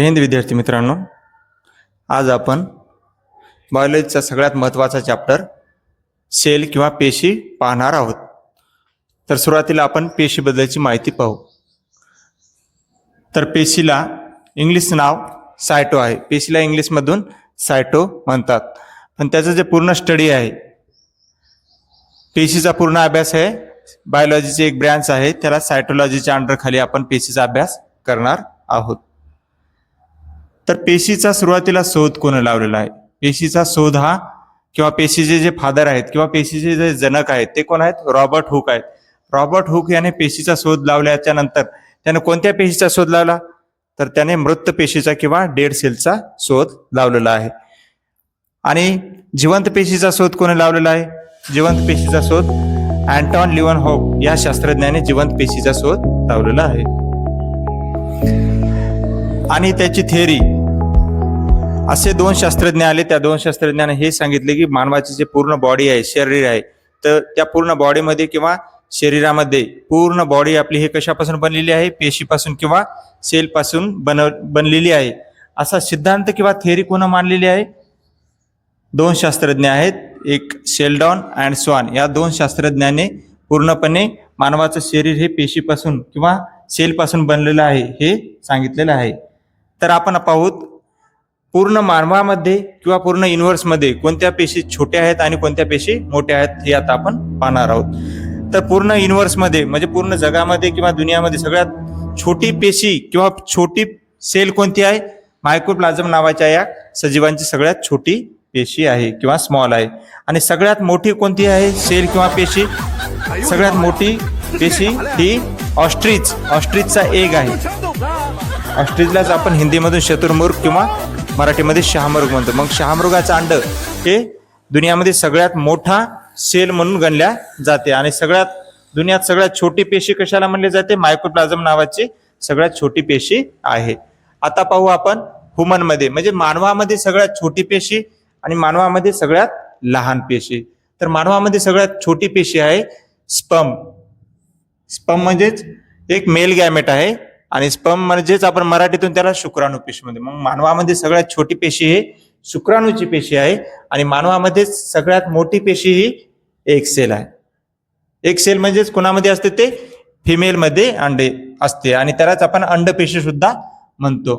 हिंद विद्यार्थी मित्रांनो. आज आपण बायोलॉजीचा सगळ्यात महत्त्वाचा चॅप्टर सेल किंवा पेशी पाहणार आहोत. तर सुरुवातीला आपण पेशीबद्दलची माहिती पाहू. तर पेशीला इंग्लिश नाव सायटो आहे. पेशीला इंग्लिशमधून सायटो म्हणतात. पण त्याचं जे पूर्ण स्टडी आहे पेशीचा पूर्ण अभ्यास आहे बायोलॉजीची एक ब्रँच आहे. त्याला सायटोलॉजीच्या अंडरखाली आपण पेशीचा अभ्यास करणार आहोत. तर पेशीचा सुरुवातीला शोध कोण लावलेला आहे? पेशीचा शोध हा किंवा पेशीचे जे फादर आहेत किंवा पेशीचे जे जनक आहेत ते कोण आहेत? रॉबर्ट हुक आहेत. रॉबर्ट हुक याने पेशीचा शोध लावल्याच्या नंतर त्याने कोणत्या पेशीचा शोध लावला? तर त्याने मृत पेशीचा किंवा डेड सेलचा शोध लावलेला आहे. आणि जिवंत पेशीचा शोध कोणी लावलेला आहे? जिवंत पेशीचा शोध अँटॉन लिवन होप या शास्त्रज्ञाने जिवंत पेशीचा शोध लावलेला आहे. आणि त्याची थेअरी असे दोन शास्त्रज्ञ आले. त्या दोन शास्त्रज्ञाने हे सांगितले की मानवाची जे पूर्ण बॉडी आहे शरीर आहे तर त्या पूर्ण बॉडीमध्ये किंवा शरीरामध्ये पूर्ण बॉडी आपली हे कशापासून बनलेली आहे? पेशीपासून किंवा सेलपासून बन बनलेली आहे. असा सिद्धांत किंवा थेअरी कोण मानलेली आहे? दोन शास्त्रज्ञ आहेत. एक शेलडॉन अँड स्वान या दोन शास्त्रज्ञाने पूर्णपणे मानवाचं शरीर हे पेशीपासून किंवा सेलपासून बनलेलं आहे हे सांगितलेलं आहे. तर आपण पाहूत पूर्ण मानवामध्ये किंवा पूर्ण युनिव्हर्समध्ये कोणत्या पेशी छोट्या आहेत आणि कोणत्या पेशी मोठ्या आहेत हे आता आपण पाहणार आहोत. तर पूर्ण युनिव्हर्समध्ये म्हणजे पूर्ण जगामध्ये किंवा दुनियामध्ये सगळ्यात छोटी पेशी किंवा छोटी सेल कोणती आहे? मायक्रोप्लाझम नावाच्या या सजीवांची सगळ्यात छोटी पेशी आहे किंवा स्मॉल आहे. आणि सगळ्यात मोठी कोणती आहे? सेल किंवा पेशी? सगळ्यात मोठी पेशी ही ऑस्ट्रिच ऑस्ट्रिचचा एग आहे. ऑस्ट्रिचलाच आपण हिंदीमधून शतुर्मुर्ग किंवा मराठीमध्ये शहामृग म्हणतो. मग शहामृगाचं अंड हे दुनियामध्ये सगळ्यात मोठा सेल म्हणून गणल्या जाते. आणि सगळ्यात दुनियात सगळ्यात छोटी पेशी कशाला म्हणली जाते? मायक्रोप्लाझम नावाची सगळ्यात छोटी पेशी आहे. आता पाहू आपण ह्युमनमध्ये म्हणजे मानवामध्ये सगळ्यात छोटी पेशी आणि मानवामध्ये सगळ्यात लहान पेशी. तर मानवामध्ये सगळ्यात छोटी पेशी आहे स्पम स्पम म्हणजेच एक मेल गॅमेट आहे. आणि स्पम म्हणजेच आपण मराठीतून त्याला शुक्राणू पेशी म्हणतो. मग मानवामध्ये सगळ्यात छोटी पेशी ही शुक्राणूची पेशी आहे आणि मानवामध्ये सगळ्यात मोठी पेशी ही एक सेल आहे. एक सेल म्हणजेच कुणामध्ये असते ते? फिमेलमध्ये अंडे असते आणि त्यालाच आपण अंडपेशी सुद्धा म्हणतो.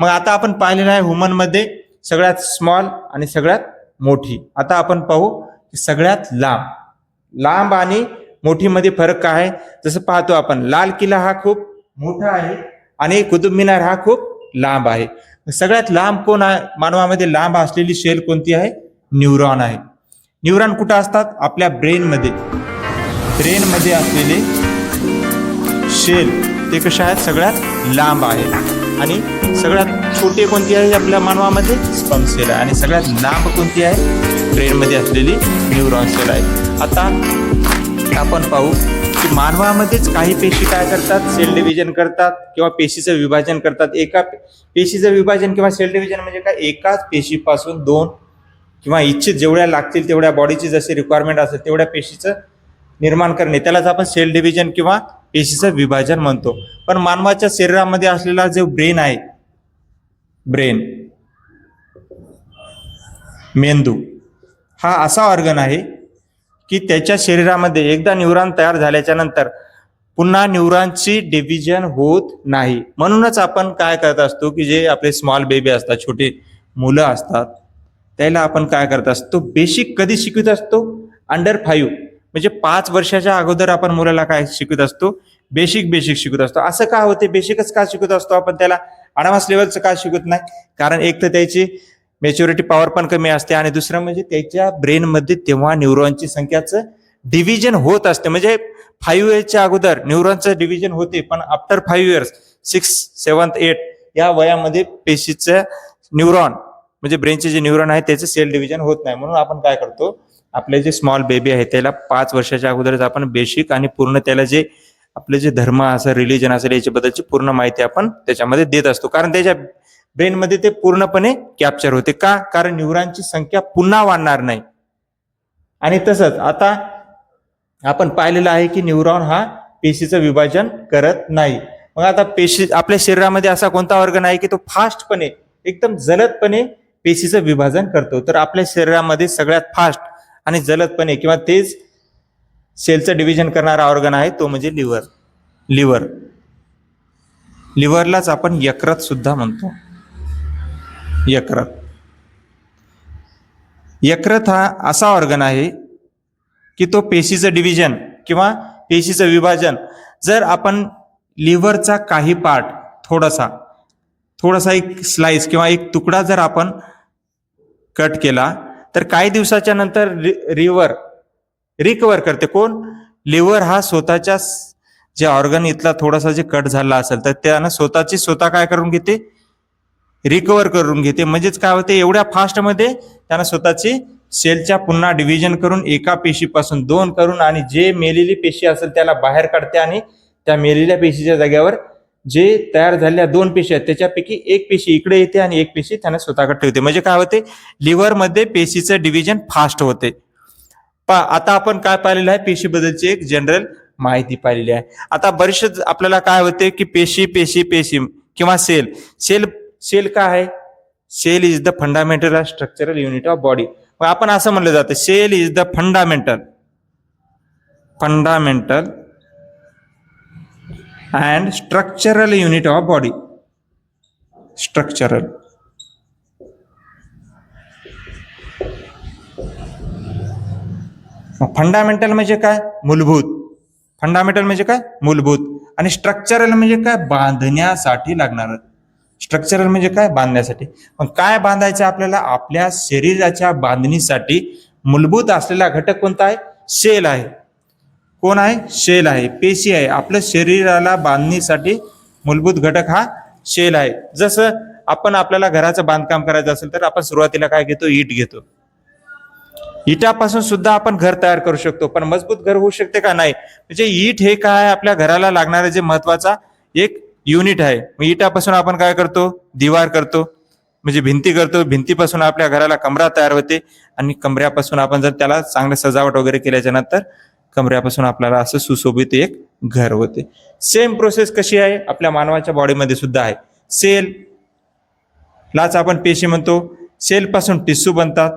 मग आता आपण पाहिलेलं आहे ह्युमनमध्ये सगळ्यात स्मॉल आणि सगळ्यात मोठी. आता आपण पाहू की सगळ्यात लांब. लांब आणि मोठीमध्ये फरक काय आहे? जसं पाहतो आपण लाल किल्ला हा खूप मोठा आहे. आणि कुतुब मिनार हा खूप लांब आहे. सगळ्यात लांब कोण आहे? मानवामध्ये लांब असलेली शेल कोणती आहे? न्यूरॉन आहे. न्यूरॉन कुठं असतात? आपल्या ब्रेनमध्ये ब्रेनमध्ये असलेले शेल ते कसे आहेत? सगळ्यात लांब आहे. आणि सगळ्यात छोटे कोणती आहे? आपल्या मानवामध्ये स्पम सेल आहे. आणि सगळ्यात लांब कोणती आहे? ब्रेनमध्ये असलेली न्यूरॉन सेल आहे. आता आपण पाहू की मानवामध्येच काही पेशी काय करतात? सेल डिव्हिजन करतात किंवा पेशीचं विभाजन करतात. एका पेशीचं विभाजन किंवा सेल डिव्हिजन म्हणजे काय? एकाच पेशीपासून दोन किंवा इच्छित जेवढ्या लागतील तेवढ्या बॉडीची जशी रिक्वायरमेंट असेल तेवढ्या पेशीचं निर्माण करणे. त्यालाच आपण सेल डिव्हिजन किंवा पेशीचं विभाजन म्हणतो. पण मानवाच्या शरीरामध्ये असलेला जो ब्रेन आहे ब्रेन मेंदू हा असा ऑर्गन आहे की त्याच्या शरीरामध्ये एकदा न्यूरॉन तयार झाल्याच्यानंतर पुन्हा न्यूरॉनची डिव्हिजन होत नाही. म्हणूनच आपण काय करत असतो की जे आपले स्मॉल बेबी असतात छोटे मुलं असतात त्याला आपण काय करत असतो? बेसिक कधी शिकवत असतो? अंडर फाईव्ह म्हणजे पाच वर्षाच्या अगोदर आपण मुलाला काय शिकवत असतो? बेसिक बेसिक शिकवत असतो. असं का होते? बेसिकच का शिकवत असतो आपण त्याला? अडवान्स लेवलचं का शिकवत नाही? कारण एक तर त्याची मॅच्युरिटी पॉवर पण कमी असते आणि दुसरं म्हणजे त्याच्या ब्रेनमध्ये तेव्हा न्यूरॉनची संख्याचं डिव्हिजन होत असते. म्हणजे फाईव्ह इयर्सच्या अगोदर न्यूरॉनचं डिव्हिजन होते पण after five years six seventh eight या वयामध्ये पेशीचं न्यूरॉन म्हणजे ब्रेनचे जे न्यूरॉन आहे त्याचं सेल डिव्हिजन होत नाही. म्हणून आपण काय करतो आपले जे स्मॉल बेबी आहे त्याला पाच वर्षाच्या अगोदरच आपण बेसिक आणि पूर्ण त्याला जे आपले जे धर्म असेल रिलिजन असेल याच्याबद्दलची पूर्ण माहिती आपण त्याच्यामध्ये देत असतो. कारण त्याच्या ब्रेनमध्ये ते पूर्णपणे कॅप्चर होते. का? कारण न्यूरॉनची संख्या पुन्हा वाढणार नाही. आणि तसंच आता आपण पाहिलेलं आहे की न्यूरॉन हा पेशीचं विभाजन करत नाही. मग आता पेशी आपल्या शरीरामध्ये असा कोणता ऑर्गन आहे की तो फास्टपणे एकदम जलदपणे पेशीचं विभाजन करतो. तर आपल्या शरीरामध्ये सगळ्यात फास्ट आणि जलदपणे किंवा तेच सेलचं डिव्हिजन करणारा ऑर्गन आहे तो म्हणजे लिव्हर लिव्हर लिव्हरलाच आपण यकृत सुद्धा म्हणतो. यकृत. यकृत हा असा ऑर्गन आहे की तो पेशीचं डिव्हिजन किंवा पेशीचं विभाजन. जर आपण लिव्हरचा काही पार्ट थोडासा थोडासा एक स्लाइस किंवा एक तुकडा जर आपण कट केला तर काही दिवसाच्या नंतर रि रिवर रिकवर करते. कोण? लिव्हर हा स्वतःच्या जे ऑर्गन इथला थोडासा जे कट झाला असेल तर त्यानं स्वतःची स्वतः काय करून घेते? रिकवर करून घेते. म्हणजेच काय होते? एवढ्या फास्टमध्ये त्यांना स्वतःची सेलच्या पुन्हा डिव्हिजन करून एका पेशीपासून दोन करून आणि जे मेलेली पेशी असेल त्याला बाहेर काढते आणि त्या मेलेल्या पेशीच्या जाग्यावर जे तयार झालेल्या दोन पेशी आहेत त्याच्यापैकी एक पेशी इकडे येते आणि एक पेशी त्यांना स्वतःकडे ठेवते. म्हणजे काय होते? लिव्हरमध्ये पेशीचं डिव्हिजन फास्ट होते. पा आता आपण काय पाहिलेलं आहे? पेशीबद्दलची एक जनरल माहिती पाहिलेली आहे. आता बरेचसे आपल्याला काय होते की पेशी पेशी पेशी किंवा सेल सेल सेल काय आहे? Cell is the fundamental structural unit of body मग आपण असं म्हणलं जातं cell is the fundamental fundamental and structural unit of body structural fundamental म्हणजे काय? मूलभूत. फंडामेंटल म्हणजे काय? मूलभूत. आणि स्ट्रक्चरल म्हणजे काय? बांधण्यासाठी लागणार. स्ट्रक्चरल म्हणजे काय? बांधण्यासाठी. मग काय बांधायचं आपल्याला? आपल्या शरीराच्या बांधणीसाठी मूलभूत असलेला घटक कोणता आहे? शेल आहे. कोण आहे? शेल आहे. पेशी आहे. आपल्या शरीराला बांधणीसाठी मूलभूत घटक हा शेल आहे. जसं आपण आपल्याला घराचं बांधकाम करायचं असेल तर आपण सुरुवातीला काय घेतो? ईट घेतो. इटापासून सुद्धा आपण घर तयार करू शकतो. पण मजबूत घर होऊ शकते का? नाही. म्हणजे ईट हे काय? आपल्या घराला लागणारे जे महत्त्वाचा एक युनिट आहे. मग इटापासून आपण काय करतो? दिवार करतो. म्हणजे भिंती करतो. भिंतीपासून आपल्या घराला कमरा तयार होते. आणि कमऱ्यापासून आपण जर त्याला चांगलं सजावट वगैरे केल्याच्यानंतर कमऱ्यापासून आपल्याला असं सुशोभित एक घर होते. सेम प्रोसेस कशी आहे? आपल्या मानवाच्या बॉडीमध्ये सुद्धा आहे. सेल लाच आपण पेशी म्हणतो. सेलपासून टिश्यू बनतात.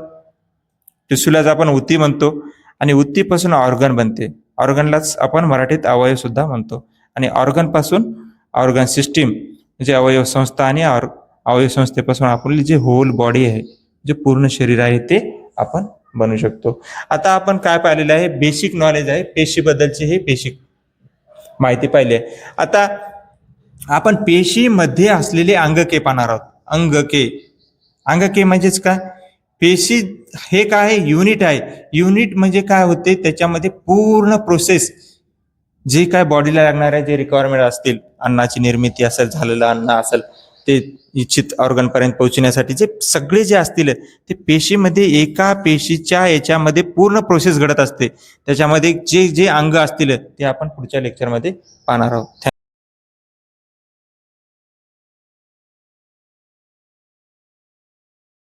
टिश्यूलाच आपण उती म्हणतो. आणि उतीपासून ऑर्गन बनते. ऑर्गनलाच आपण मराठीत अवयव सुद्धा म्हणतो. आणि ऑर्गनपासून ऑर्गन सिस्टीम म्हणजे अवयव संस्था आणि ऑर- अवयव संस्थेपासून आपली जे होल बॉडी आहे जे पूर्ण शरीर आहे ते आपण बनू शकतो. आता आपण काय पाहिलेलं आहे? बेसिक नॉलेज आहे. पेशीबद्दलची हे बेसिक माहिती पाहिली आहे. आता आपण पेशीमध्ये असलेले अंगके पाहणार आहोत. अंगके. अंगके म्हणजेच काय? पेशी हे काय आहे? युनिट आहे. युनिट म्हणजे काय होते? त्याच्यामध्ये पूर्ण प्रोसेस जे काय बॉडीला लागणाऱ्या जे रिक्वायरमेंट असतील अन्नाची निर्मिती असेल झालेलं अन्न असेल ते इच्छित ऑर्गनपर्यंत पोहोचण्यासाठी जे सगळे जे असतील ते पेशीमध्ये एका पेशीच्या याच्यामध्ये पूर्ण प्रोसेस घडत असते. त्याच्यामध्ये जे जे अंग असतील ते आपण पुढच्या लेक्चरमध्ये पाहणार आहोत.